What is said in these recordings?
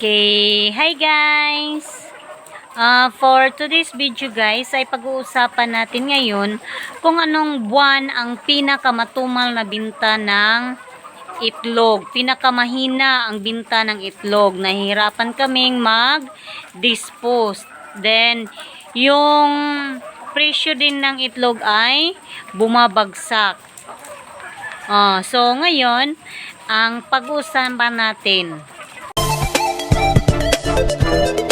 Okay, hi guys! Uh, for today's video guys ay pag-uusapan natin ngayon kung anong buwan ang pinakamatumal na binta ng itlog. Pinakamahina ang binta ng itlog. Nahihirapan kaming mag-dispose. Then, yung presyo din ng itlog ay bumabagsak. Ah, so, ngayon, ang pag-uusapan natin Thank you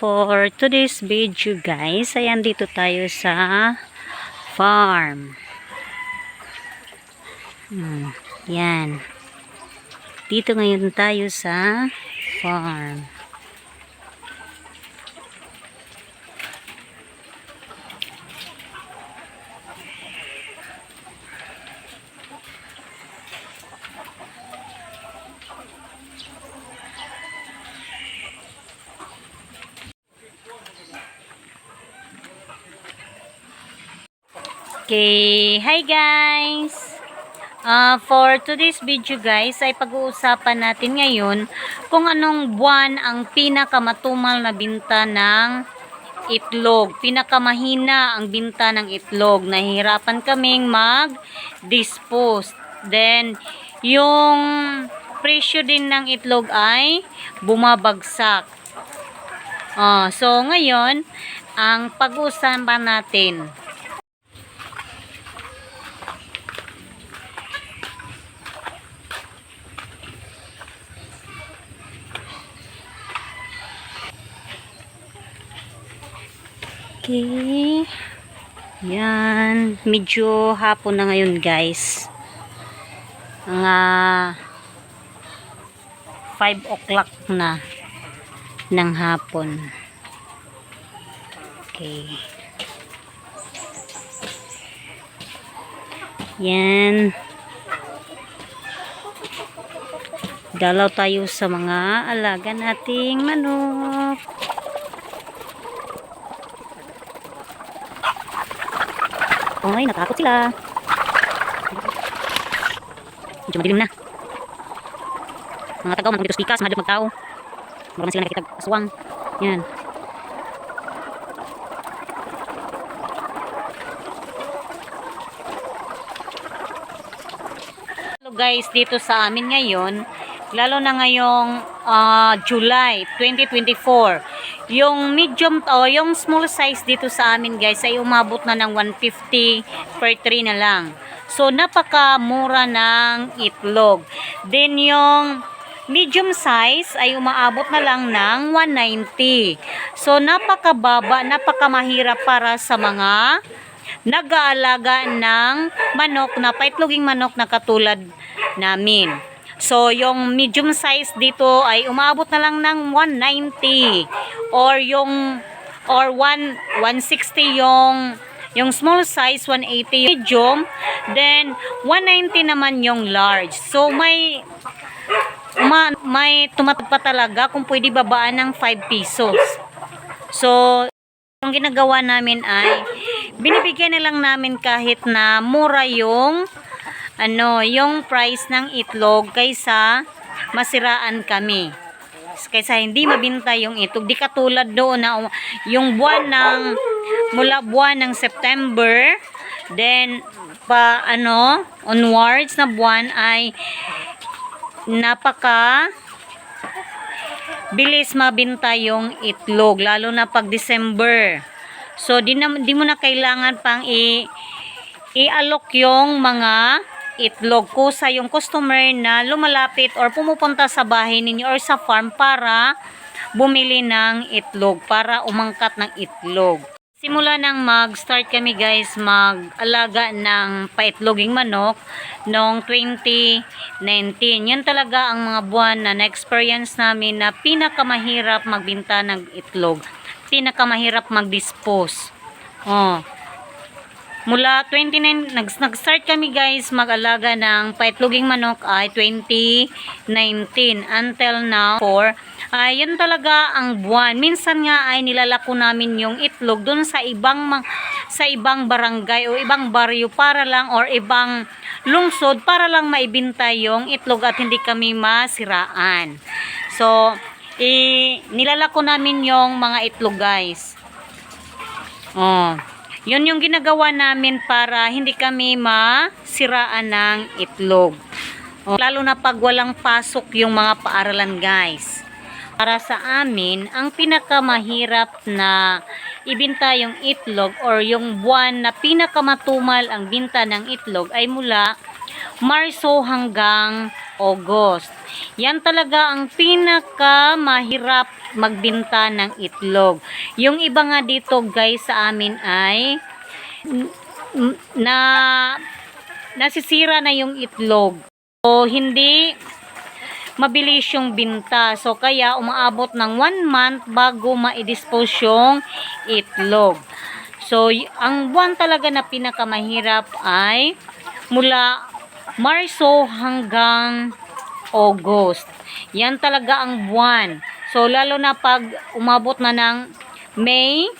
for today's video guys, ayan dito tayo sa farm. Hmm, yan. Dito ngayon tayo sa farm. Okay, hi guys! Uh, for today's video guys ay pag-uusapan natin ngayon kung anong buwan ang pinakamatumal na binta ng itlog. Pinakamahina ang binta ng itlog. Nahihirapan kaming mag-dispose. Then, yung presyo din ng itlog ay bumabagsak. Ah, so, ngayon, ang pag-uusapan natin Okay. Yan. Medyo hapon na ngayon guys. Mga 5 o'clock na ng hapon. Okay. Yan. Dalaw tayo sa mga alaga nating manok. Ay, natakot sila. Medyo madilim na. Mga tagaw, mga dito spikas, mga magtao. Marami sila nakikita aswang. Yan. Hello guys, dito sa amin ngayon, lalo na ngayong ah, July 2024, yung medium o yung small size dito sa amin guys ay umabot na ng 150 per tray na lang. So napakamura ng itlog. Then yung medium size ay umaabot na lang ng 190. So napakababa, napakamahirap para sa mga nag-aalaga ng manok na paitloging manok na katulad namin. So, yung medium size dito ay umaabot na lang ng 190 or yung or 1 160 yung yung small size 180 yung medium then 190 naman yung large. So, may uma, may tumatag talaga kung pwede babaan ng 5 pesos. So, ang ginagawa namin ay binibigyan na lang namin kahit na mura yung ano, yung price ng itlog kaysa masiraan kami. Kaysa hindi mabinta yung itlog. Di katulad doon na yung buwan ng mula buwan ng September then pa ano onwards na buwan ay napaka bilis mabinta yung itlog lalo na pag December. So di, na, di mo na kailangan pang i i-alok yung mga itlog kusa yung customer na lumalapit or pumupunta sa bahay ninyo or sa farm para bumili ng itlog para umangkat ng itlog. Simula nang mag-start kami guys mag-alaga ng paitloging manok noong 2019. Yan talaga ang mga buwan na na-experience namin na pinakamahirap magbinta ng itlog. pinakamahirap mag-dispose. Oh. Mula 29, nag, nag-start kami guys mag-alaga ng paitloging manok ay 2019 until now for ay yun talaga ang buwan. Minsan nga ay nilalako namin yung itlog dun sa ibang sa ibang barangay o ibang baryo para lang or ibang lungsod para lang maibinta yung itlog at hindi kami masiraan. So, eh, nilalako namin yung mga itlog guys. Oh. Yun yung ginagawa namin para hindi kami masiraan ng itlog. Lalo na pag walang pasok yung mga paaralan guys. Para sa amin, ang pinakamahirap na ibinta yung itlog or yung buwan na pinakamatumal ang binta ng itlog ay mula Marso hanggang August. Yan talaga ang pinakamahirap magbinta ng itlog. Yung iba nga dito guys sa amin ay na nasisira na yung itlog. So hindi mabilis yung binta. So, kaya umaabot ng one month bago ma-dispose yung itlog. So, ang buwan talaga na pinakamahirap ay mula Marso hanggang August. Yan talaga ang buwan. So, lalo na pag umabot na ng May,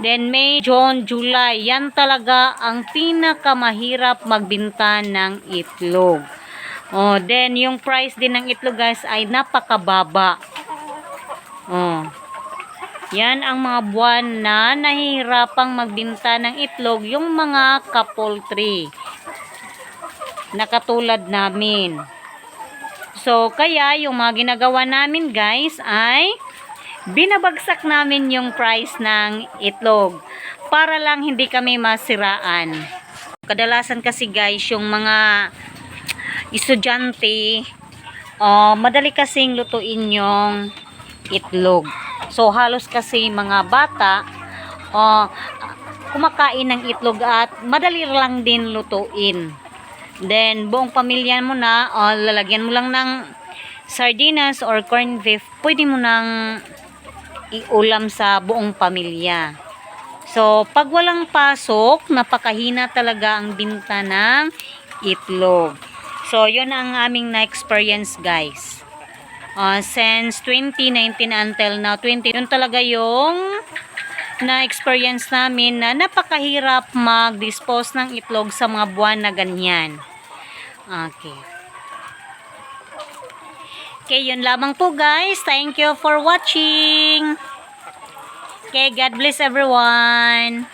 then May, June, July, yan talaga ang pinakamahirap magbinta ng itlog. Oh, then yung price din ng itlog guys ay napakababa. Oh. Yan ang mga buwan na nahihirapang magbinta ng itlog yung mga kapoltry na katulad namin. So, kaya yung mga ginagawa namin guys ay binabagsak namin yung price ng itlog para lang hindi kami masiraan. Kadalasan kasi guys yung mga estudyante, ah, madali kasing lutuin yung itlog. So, halos kasi mga bata, ah, kumakain ng itlog at madali lang din lutuin. Then, buong pamilya mo na, ah, lalagyan mo lang ng sardinas or corned beef, pwede mo nang iulam sa buong pamilya. So, pag walang pasok, napakahina talaga ang binta ng itlog. So, yun ang aming na-experience, guys. Uh, since 2019 until now, 20, yun talaga yung na-experience namin na napakahirap mag-dispose ng itlog sa mga buwan na ganyan. Okay. Okay, yun lamang po guys. Thank you for watching. Okay, God bless everyone.